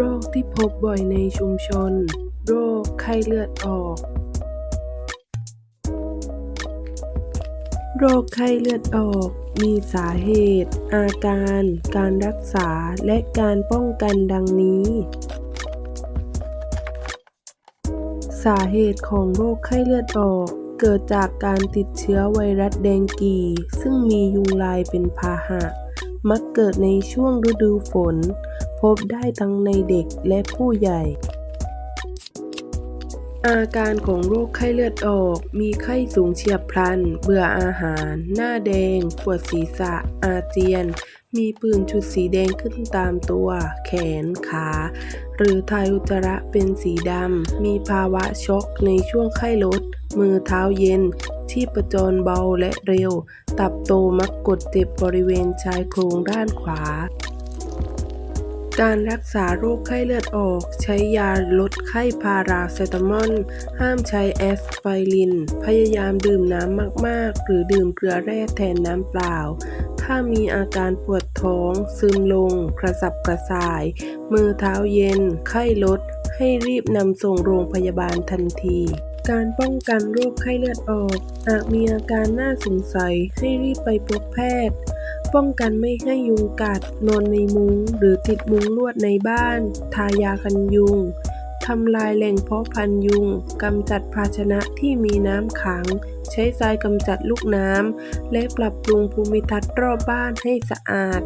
โรคที่พบบ่อยในชุมชน โรคไข้เลือดออก โรคไข้เลือดออก มีสาเหตุ อาการ การรักษา และการป้องกันดังนี้ สาเหตุของโรคไข้เลือดออก เกิดจากการติดเชื้อไวรัสแดงกี ซึ่งมียุงลายเป็นพาหะ มักเกิดในช่วงฤดูฝน พบได้ทั้งในเด็กและผู้ใหญ่ อาการของโรคไข้เลือดออก มีไข้สูงเฉียบพลัน เบื่ออาหาร หน้าแดง ปวดศีรษะ อาเจียน มีผื่นชุดสีแดงขึ้นตามตัว แขน ขา หรือถ่ายอุจจาระเป็นสีดำ มีภาวะช็อกในช่วงไข้ลด มือเท้าเย็น ชีพจรเบาและเร็ว ตับโตมักกดเจ็บบริเวณชายโครงด้านขวา การรักษาโรคไข้เลือดออก ใช้ยาลดไข้พาราเซตามอล ห้ามใช้แอสไพริน พยายามดื่มน้ำมากๆ หรือดื่มเกลือแร่แทนน้ำเปล่าถ้ามีอาการปวดท้อง ซึมลง กระสับกระส่าย มือเท้าเย็น ไข้ลด ให้รีบนำส่งโรงพยาบาลทันที การป้องกันโรคไข้เลือดออก หากมีอาการน่าสงสัยให้รีบไปพบแพทย์ ป้องกันไม่ให้ยุงกัด นอนในมุง้งหรือติดมุ้งลวดในบ้าน ทายากันยุงทำลายแหล่งเพาะพันยุงกำจัดภาชนะที่มีน้ำขัง ใช้ทรายกำจัดลูกน้ำ และปรับปรุงภูมิทัศน์รอบบ้านให้สะอาด